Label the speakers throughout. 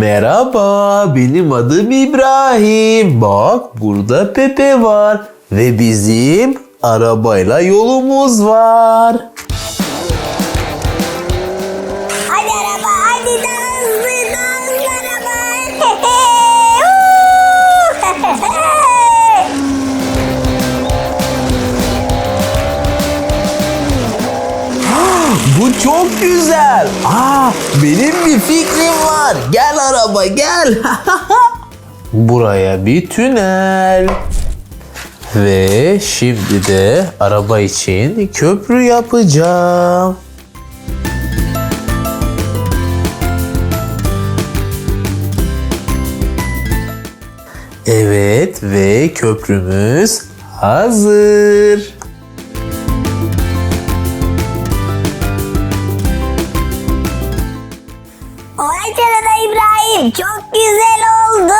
Speaker 1: Merhaba, benim adım İbrahim. Bak burada Pepe var ve bizim arabayla yolumuz var. Bu çok güzel. Aa, benim bir fikrim var. Gel araba gel. Buraya bir tünel. Ve şimdi de araba için köprü yapacağım. Evet ve köprümüz hazır.
Speaker 2: Çok güzel oldu.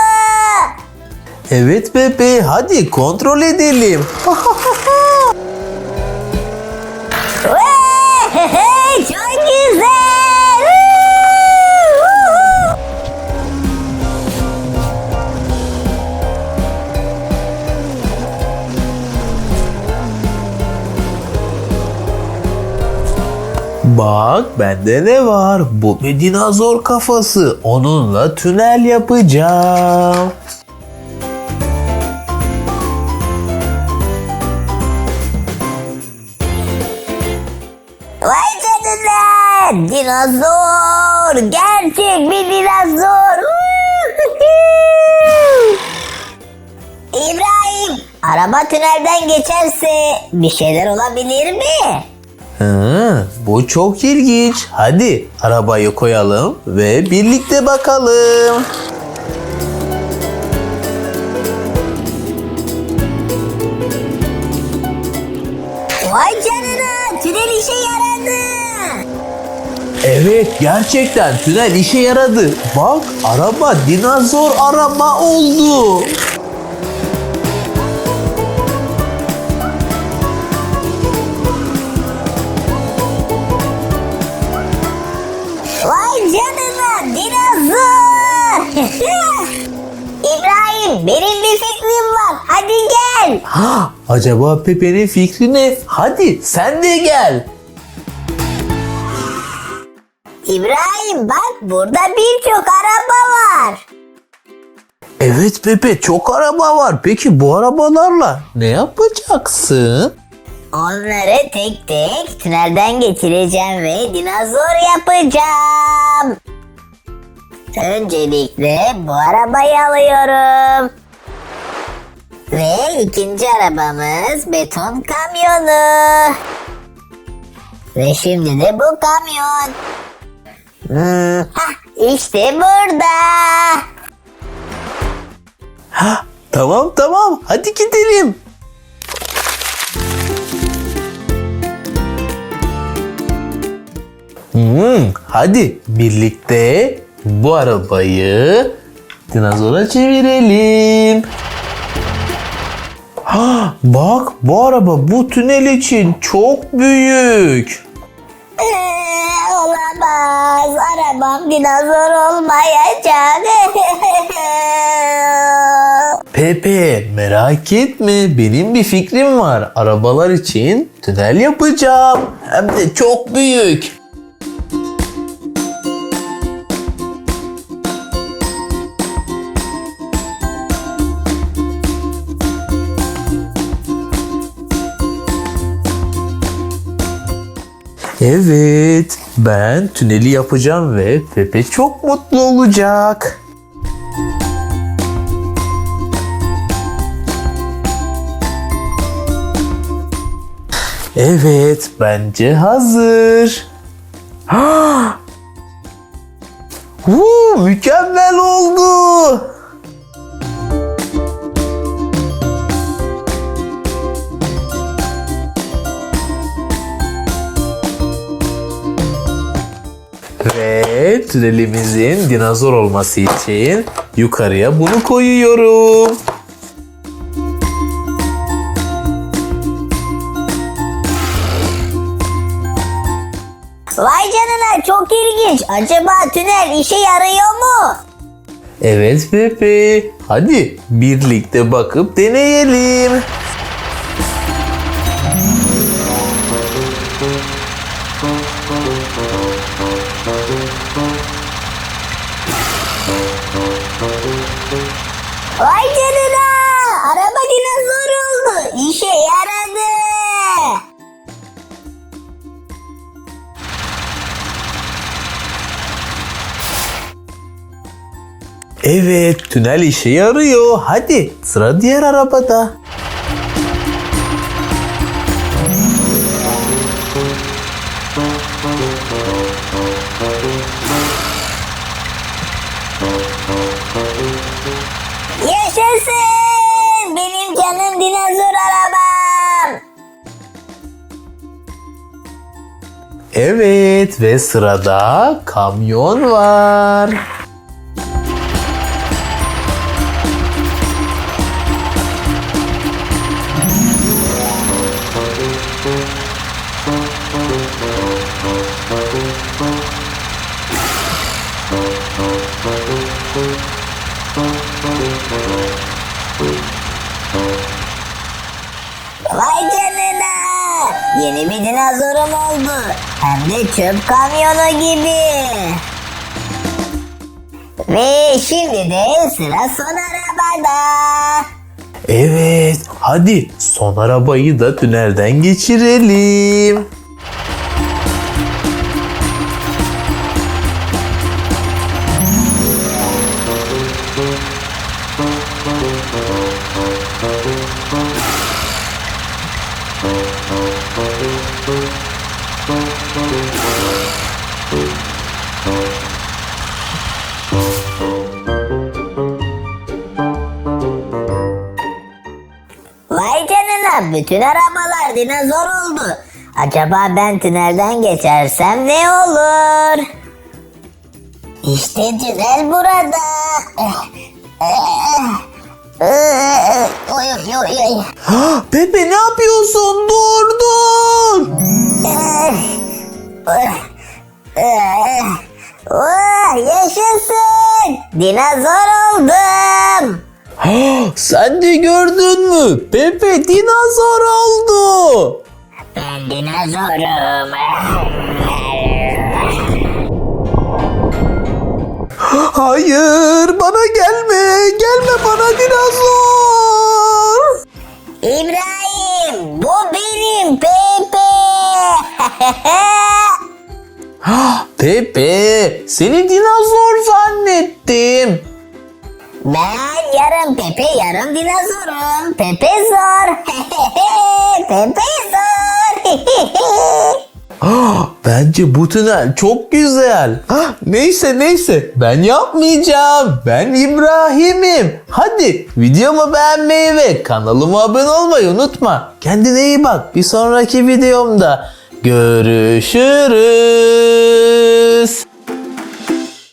Speaker 1: Evet Pepe hadi kontrol edelim. Bak bende ne var? Bu bir dinozor kafası. Onunla tünel yapacağım.
Speaker 2: Vay canına dinozor gerçek bir dinozor. İbrahim araba tünelden geçerse bir şeyler olabilir mi?
Speaker 1: Hı, bu çok ilginç. Hadi arabayı koyalım ve birlikte bakalım.
Speaker 2: Vay canına tünel işe yaradı.
Speaker 1: Evet gerçekten tünel işe yaradı. Bak araba dinozor araba oldu.
Speaker 2: Benim bir fikrim var. Hadi gel.
Speaker 1: Ha, acaba Pepe'nin fikri ne? Hadi sen de gel.
Speaker 2: İbrahim bak burada birçok araba var.
Speaker 1: Evet Pepe çok araba var. Peki bu arabalarla ne yapacaksın?
Speaker 2: Onları tek tek tünelden geçireceğim ve dinozor yapacağım. Öncelikle bu arabayı alıyorum. Ve ikinci arabamız beton kamyonu. Ve şimdi de bu kamyon. Hmm, hah, işte burada.
Speaker 1: Tamam tamam hadi gidelim. Hmm, hadi birlikte bu arabayı dinozora çevirelim. Ha, bak bu araba bu tünel için çok büyük.
Speaker 2: Ee, olamaz. Arabam dinozor olmayacak.
Speaker 1: Pepe merak etme benim bir fikrim var. Arabalar için tünel yapacağım. Hem de çok büyük. Evet, ben tüneli yapacağım ve Pepe çok mutlu olacak. Evet, bence hazır. Ha! Huu, mükemmel oldu. Ve tünelimizin dinozor olması için yukarıya bunu koyuyorum.
Speaker 2: Vay canına çok ilginç. Acaba tünel işe yarıyor mu?
Speaker 1: Evet Pepe. Hadi birlikte bakıp deneyelim.
Speaker 2: Vay canına. Araba dinozor oldu. İşe yaradı.
Speaker 1: Evet tünel işe yarıyor. Hadi sıra diğer arabada.
Speaker 2: Yaşasın. Benim canım dinozor arabam.
Speaker 1: Evet ve sırada kamyon var.
Speaker 2: Vay canına. Yeni bir dinozorum oldu. Hem de çöp kamyonu gibi. Ve şimdi de sıra son arabada.
Speaker 1: Evet hadi son arabayı da tünelden geçirelim.
Speaker 2: Vay canına bütün arabalar dinozor oldu. Acaba ben tünelden geçersem ne olur? İşte tünel burada. Oy oy.
Speaker 1: Pepe ne yapıyorsun? Dur dur.
Speaker 2: Oh, yaşasın. Dinozor oldum.
Speaker 1: Sen de gördün mü? Pepe dinozor oldu.
Speaker 2: Ben dinozorum.
Speaker 1: Hayır bana gelme. Gelme bana dinozor.
Speaker 2: İbrahim bu benim Pepe.
Speaker 1: Pepe seni dinozor zannettim.
Speaker 2: ben yarım Pepe yarım dinozorum. Pepe zor. Pepe zor.
Speaker 1: Bence bu tünel çok güzel. Ah, Neyse neyse ben yapmayacağım. Ben İbrahim'im. Hadi videomu beğenmeyi ve kanalıma abone olmayı unutma. Kendine iyi bak. Bir sonraki videomda görüşürüz.